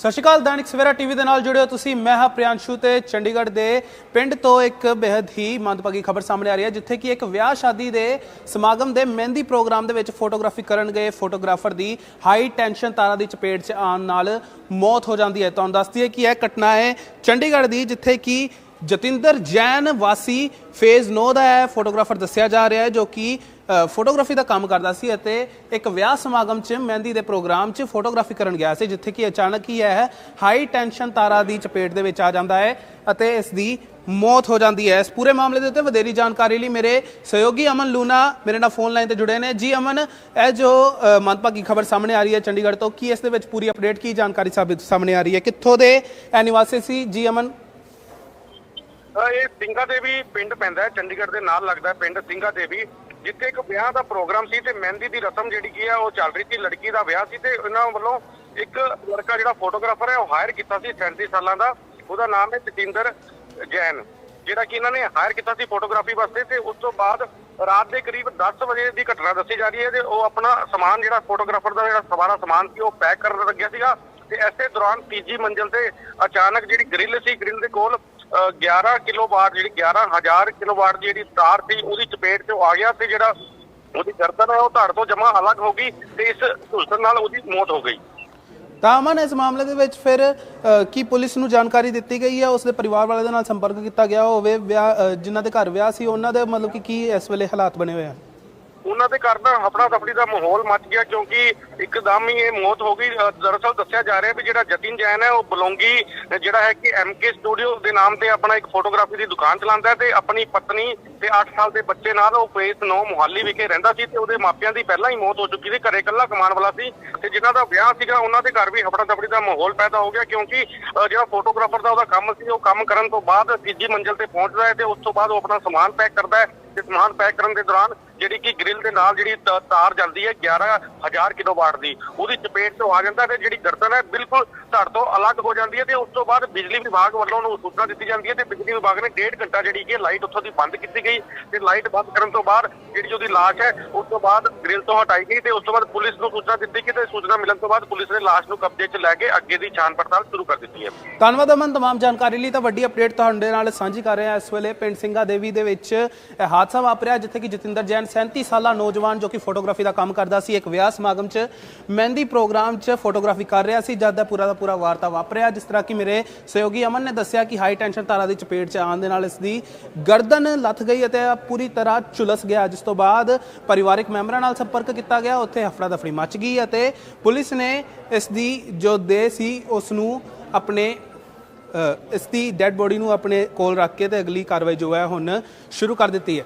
ਸਤਿ ਸ਼੍ਰੀ ਅਕਾਲ, ਦੈਨਿਕ ਸਵੇਰਾ ਟੀਵੀ ਦੇ ਨਾਲ ਜੁੜਿਓ ਤੁਸੀਂ। ਮੈਂ ਹਾਂ ਪ੍ਰਿਆੰਸ਼ੂ ਤੇ ਚੰਡੀਗੜ੍ਹ ਦੇ ਪਿੰਡ ਤੋਂ ਇੱਕ ਬੇहद ਹੀ ਮੰਦਭਾਗੀ ਖਬਰ ਸਾਹਮਣੇ ਆ ਰਹੀ ਹੈ, ਜਿੱਥੇ ਕਿ ਇੱਕ ਵਿਆਹ ਸ਼ਾਦੀ ਦੇ ਸਮਾਗਮ ਦੇ ਮਹਿੰਦੀ ਪ੍ਰੋਗਰਾਮ ਦੇ ਵਿੱਚ ਫੋਟੋਗ੍ਰਾਫੀ ਕਰਨ ਗਏ ਫੋਟੋਗ੍ਰਾਫਰ ਦੀ ਹਾਈ ਟੈਂਸ਼ਨ ਤਾਰਾਂ ਦੀ ਚਪੇਟ 'ਚ ਆਉਣ ਨਾਲ ਮੌਤ ਹੋ ਜਾਂਦੀ ਹੈ। ਤੁਹਾਨੂੰ ਦੱਸਦੀ ਹੈ ਕਿ ਇਹ ਘਟਨਾ ਹੈ ਚੰਡੀਗੜ੍ਹ ਦੀ, ਜਿੱਥੇ ਕਿ ਜਤਿੰਦਰ ਜੈਨ ਵਾਸੀ ਫੇਜ਼ 9 ਦਾ ਹੈ ਫੋਟੋਗ੍ਰਾਫਰ ਦੱਸਿਆ ਜਾ ਰਿਹਾ ਹੈ, ਜੋ ਕਿ ਫੋਟੋਗ੍ਰਾਫੀ ਦਾ ਕੰਮ ਕਰਦਾ ਸੀ ਅਤੇ ਇੱਕ ਵਿਆਹ ਸਮਾਗਮ 'ਚ ਮਹਿੰਦੀ ਦੇ ਪ੍ਰੋਗਰਾਮ 'ਚ ਫੋਟੋਗ੍ਰਾਫੀ ਕਰਨ ਗਿਆ ਸੀ, ਜਿੱਥੇ ਕਿ ਅਚਾਨਕ ਹੀ ਇਹ ਹਾਈ ਟੈਂਸ਼ਨ ਤਾਰਾ ਦੀ ਚਪੇਟ ਦੇ ਵਿੱਚ ਆ ਜਾਂਦਾ ਹੈ ਅਤੇ ਇਸ ਦੀ ਮੌਤ ਹੋ ਜਾਂਦੀ ਹੈ। ਇਸ ਪੂਰੇ ਮਾਮਲੇ ਦੇ ਉੱਤੇ ਵਧੇਰੀ ਜਾਣਕਾਰੀ ਲਈ ਮੇਰੇ ਸਹਿਯੋਗੀ ਅਮਨ ਲੂਨਾ ਮੇਰੇ ਨਾਲ ਫੋਨ ਲਾਈਨ ਤੇ ਜੁੜੇ ਨੇ। ਜੀ ਅਮਨ, ਇਹ ਜੋ ਮੰਦਭਾਗੀ ਖਬਰ ਸਾਹਮਣੇ ਆ ਰਹੀ ਹੈ ਚੰਡੀਗੜ੍ਹ ਤੋਂ, ਕੀ ਇਸ ਦੇ ਵਿੱਚ ਪੂਰੀ ਅਪਡੇਟ ਕੀ ਜਾਣਕਾਰੀ ਸਾਹਮਣੇ ਆ ਰਹੀ ਹੈ? ਕਿੱਥੋਂ ਦੇ ਇਹ ਨਿਵਾਸੀ ਸੀ? ਜੀ ਅਮਨ। ਇਹ ਸਿੰਘਾ ਦੇਵੀ ਪਿੰਡ ਪੈਂਦਾ ਹੈ, ਚੰਡੀਗੜ੍ਹ ਦੇ ਨਾਲ ਲੱਗਦਾ ਪਿੰਡ ਸਿੰਘਾ ਦੇਵੀ। ਜਿੱਥੇ ਇੱਕ ਵਿਆਹ ਦਾ ਪ੍ਰੋਗਰਾਮ ਸੀ ਤੇ ਮਹਿੰਦੀ ਦੀ ਰਸਮ ਜਿਹੜੀ ਕੀ ਹੈ ਉਹ ਚੱਲ ਰਹੀ ਸੀ, ਲੜਕੀ ਦਾ ਵਿਆਹ ਸੀ ਤੇ ਇਹਨਾਂ ਵੱਲੋਂ ਇੱਕ ਲੜਕਾ ਜਿਹੜਾ ਫੋਟੋਗ੍ਰਾਫਰ ਹੈ, ਉਹ ਹਾਇਰ ਕੀਤਾ ਸੀ 37 ਸਾਲਾਂ ਦਾ, ਉਹਦਾ ਨਾਮ ਹੈ ਜਤਿੰਦਰ ਜੈਨ, ਜਿਹੜਾ ਕਿ ਇਹਨਾਂ ਨੇ ਹਾਇਰ ਕੀਤਾ ਸੀ ਫੋਟੋਗ੍ਰਾਫੀ ਵਾਸਤੇ ਤੇ ਉਸ ਤੋਂ ਬਾਅਦ ਰਾਤ ਦੇ ਕਰੀਬ 10 ਵਜੇ ਦੀ ਘਟਨਾ ਦੱਸੀ ਜਾ ਰਹੀ ਹੈ ਤੇ ਉਹ ਆਪਣਾ ਸਮਾਨ ਜਿਹੜਾ ਫੋਟੋਗ੍ਰਾਫਰ ਦਾ ਜਿਹੜਾ ਸਵਾਰਾ ਸਮਾਨ ਸੀ, ਉਹ ਪੈਕ ਕਰਨ ਲੱਗਿਆ ਸੀਗਾ ਤੇ ਐਸੇ ਦੌਰਾਨ ਤੀਜੀ ਮੰਜ਼ਲ ਤੇ ਅਚਾਨਕ ਜਿਹੜੀ ਗ੍ਰਿਲ ਸੀ ਗ੍ਰਿਲ ਦੇ ਕੋਲ 11 ਕਿਲੋ ਜਿਹੜੀ 11000 ਕਿਲੋ ਦੀ ਜਿਹੜੀ ਤਾਰ ਸੀ ਉਹਦੀ ਚਪੇਟ 'ਚ ਆ ਗਿਆ ਤੇ ਜਿਹੜਾ ਉਹਦੀ ਗਰਦਨ ਹੈ ਉਹ ਧੜ ਤੋਂ ਜਮਾ ਅਲੱਗ ਹੋ ਗਈ ਤੇ ਇਸ ਝੁਲਸਣ ਨਾਲ ਉਹਦੀ ਮੌਤ ਹੋ ਗਈ। ਤਾਂ ਅਮਨ ਇਸ ਮਾਮਲੇ ਦੇ ਵਿੱਚ ਫਿਰ ਕੀ ਪੁਲਿਸ ਨੂੰ ਜਾਣਕਾਰੀ ਦਿੱਤੀ ਗਈ ਹੈ? ਉਸ ਪਰਿਵਾਰ ਵਾਲੇ ਦੇ ਨਾਲ ਸੰਪਰਕ ਕੀਤਾ ਗਿਆ ਹੋਵੇ ਵਿਆਹ ਅ, ਜਿਨ੍ਹਾਂ ਦੇ ਘਰ ਵਿਆਹ ਸੀ ਉਹਨਾਂ ਦੇ ਮਤਲਬ ਕਿ ਕੀ ਇਸ ਵੇਲੇ ਹਾਲਾਤ ਬਣੇ ਹੋਏ ਹਨ ਉਹਨਾਂ ਦੇ ਘਰ ਦਾ ਹਫੜਾ ਦਫੜੀ ਦਾ ਮਾਹੌਲ ਮਚ ਗਿਆ ਕਿਉਂਕਿ ਇੱਕਦਮ ਹੀ ਇਹ ਮੌਤ ਹੋ ਗਈ। ਦਰਅਸਲ ਦੱਸਿਆ ਜਾ ਰਿਹਾ ਵੀ ਜਿਹੜਾ ਜਤਿਨ ਜੈਨ ਹੈ, ਉਹ ਬਲੌਂਗੀ, ਜਿਹੜਾ ਹੈ ਕਿ ਐਮਕੇ ਸਟੂਡੀਓ ਦੇ ਨਾਮ ਤੇ ਆਪਣਾ ਇੱਕ ਫੋਟੋਗ੍ਰਾਫੀ ਦੀ ਦੁਕਾਨ ਚਲਾਉਂਦਾ ਤੇ ਆਪਣੀ ਪਤਨੀ ਤੇ 8 ਸਾਲ ਦੇ ਬੱਚੇ ਨਾਲ ਉਹ ਫੇਸ 9 ਮੁਹੱਲੀ ਵਿਖੇ ਰਹਿੰਦਾ ਸੀ ਤੇ ਉਹਦੇ ਮਾਪਿਆਂ ਦੀ ਪਹਿਲਾਂ ਹੀ ਮੌਤ ਹੋ ਚੁੱਕੀ ਸੀ। ਘਰੇ ਇਕੱਲਾ ਕਮਾਉਣ ਵਾਲਾ ਸੀ ਤੇ ਜਿਨ੍ਹਾਂ ਦਾ ਵਿਆਹ ਸੀਗਾ, ਉਹਨਾਂ ਦੇ ਘਰ ਵੀ ਹਫੜਾ ਦਫੜੀ ਦਾ ਮਾਹੌਲ ਪੈਦਾ ਹੋ ਗਿਆ ਕਿਉਂਕਿ ਜਿਹੜਾ ਫੋਟੋਗ੍ਰਾਫਰ ਦਾ ਉਹਦਾ ਕੰਮ ਸੀ, ਉਹ ਕੰਮ ਕਰਨ ਤੋਂ ਬਾਅਦ ਤੀਜੀ ਮੰਜ਼ਿਲ ਤੇ ਪਹੁੰਚਦਾ ਹੈ ਤੇ ਉਸ ਤੋਂ ਬਾਅਦ ਉਹ ਆਪਣਾ ਸਮਾਨ ਪੈਕ ਕਰਦਾ ਹੈ ਤੇ ਸਮਾਨ ਪੈਕ ਕਰਨ ਦੇ ਦੌਰਾਨ ਜਿਹੜੀ ਕਿ ਗ੍ਰਿਲ ਦੇ ਨਾਲ ਜਿਹੜੀ ਤਾਰ ਜਾਂਦੀ ਹੈ 11000 ਕਿਲੋਵਾਟ ਦੀ। ਉਹਦੀ ਚਪੇਟ ਤੋਂ ਆ ਜਾਂਦਾ ਤੇ ਜਿਹੜੀ ਗਰਦਨ ਹੈ, ਬਿਲਕੁਲ ਧੜ ਤੋਂ ਅਲੱਗ ਹੋ ਜਾਂਦੀ ਹੈ ਤੇ ਉਸ ਤੋਂ ਬਾਅਦ ਬਿਜਲੀ ਵਿਭਾਗ ਵੱਲੋਂ ਉਹਨੂੰ ਸੂਚਨਾ ਦਿੱਤੀ ਜਾਂਦੀ ਹੈ ਤੇ ਬਿਜਲੀ ਵਿਭਾਗ ਨੇ ਡੇਢ ਘੰਟਾ ਜਿਹੜੀ ਕਿ ਲਾਈਟ ਉੱਥੋਂ ਦੀ ਬੰਦ ਕੀਤੀ ਗਈ ਤੇ ਲਾਈਟ ਬੰਦ ਕਰਨ ਤੋਂ ਬਾਅਦ ਜਿਹੜੀ ਉਹਦੀ ਲਾਸ਼ ਹੈ, ਉਸ ਤੋਂ ਬਾਅਦ ਗ੍ਰਿਲ ਤੋਂ ਹਟਾਈ ਗਈ ਤੇ ਉਸ ਤੋਂ ਬਾਅਦ ਪੁਲਿਸ ਨੂੰ ਸੂਚਨਾ ਦਿੱਤੀ ਕਿ ਤੇ ਸੂਚਨਾ ਮਿਲਣ ਤੋਂ ਬਾਅਦ ਪੁਲਿਸ ਨੇ ਲਾਸ਼ ਨੂੰ ਕਬਜ਼ੇ 'ਚ ਲੈ ਕੇ ਅੱਗੇ ਦੀ ਛਾਣ ਪੜਤਾਲ ਸ਼ੁਰੂ ਕਰ ਦਿੱਤੀ ਹੈ। ਧੰਨਵਾਦ ਅਮਨ, ਤਮਾਮ ਜਾਣਕਾਰੀ ਲਈ ਤਾਂ ਵੱਡੀ ਅਪਡੇਟ ਤੁਹਾਡੇ ਨਾਲ ਸਾਂਝੀ ਕਰ ਰਿਹਾ ਇਸ ਵੇਲੇ। ਪਿੰਡ ਸਿੰਘਾ ਦੇਵੀ ਦੇ ਵਿੱਚ ਇਹ ਹਾਦਸਾ ਵਾਪਰਿਆ, ਜਿੱਥੇ ਕਿ ਜਤਿੰਦਰ ਜੈਨ 37 ਸਾਲਾ ਨੌਜਵਾਨ ਜੋ ਕਿ ਫੋਟੋਗ੍ਰਾਫੀ ਦਾ ਕੰਮ ਕਰਦਾ ਸੀ, ਇੱਕ ਵਿਆਹ ਸਮਾਗਮ 'ਚ ਮਹਿੰਦੀ ਪ੍ਰੋਗਰਾਮ 'ਚ ਫੋਟੋਗ੍ਰਾਫੀ ਕਰ ਰਿਹਾ ਸੀ, ਜਦ ਦਾ ਪੂਰਾ ਦਾ ਪੂਰਾ ਵਾਰਤਾ ਵਾਪਰਿਆ, ਜਿਸ ਤਰ੍ਹਾਂ ਕਿ ਮੇਰੇ ਸਹਿਯੋਗੀ ਅਮਨ ਨੇ ਦੱਸਿਆ ਕਿ ਹਾਈ ਟੈਂਸ਼ਨ ਤਾਰਾਂ ਦੀ ਚਪੇਟ 'ਚ ਆਉਣ ਦੇ ਨਾਲ ਇਸ ਦੀ ਗਰਦਨ ਲੱਥ ਗਈ ਅਤੇ ਪੂਰੀ ਤਰ੍ਹਾਂ ਝੁਲਸ ਗਿਆ, ਜਿਸ ਤੋਂ ਬਾਅਦ ਪਰਿਵਾਰਕ ਮੈਂਬਰਾਂ ਨਾਲ ਸੰਪਰਕ ਕੀਤਾ ਗਿਆ, ਉੱਥੇ ਹਫੜਾ ਦਫੜੀ ਮਚ ਗਈ ਅਤੇ ਪੁਲਿਸ ਨੇ ਇਸ ਦੀ ਜੋ ਦੇਹ ਸੀ, ਉਸ ਨੂੰ ਆਪਣੇ ਇਸ ਦੀ ਡੈੱਡ ਬੋਡੀ ਨੂੰ ਆਪਣੇ ਕੋਲ ਰੱਖ ਕੇ ਤੇ ਅਗਲੀ ਕਾਰਵਾਈ ਜੋ ਹੈ ਹੁਣ ਸ਼ੁਰੂ ਕਰ ਦਿੱਤੀ ਹੈ।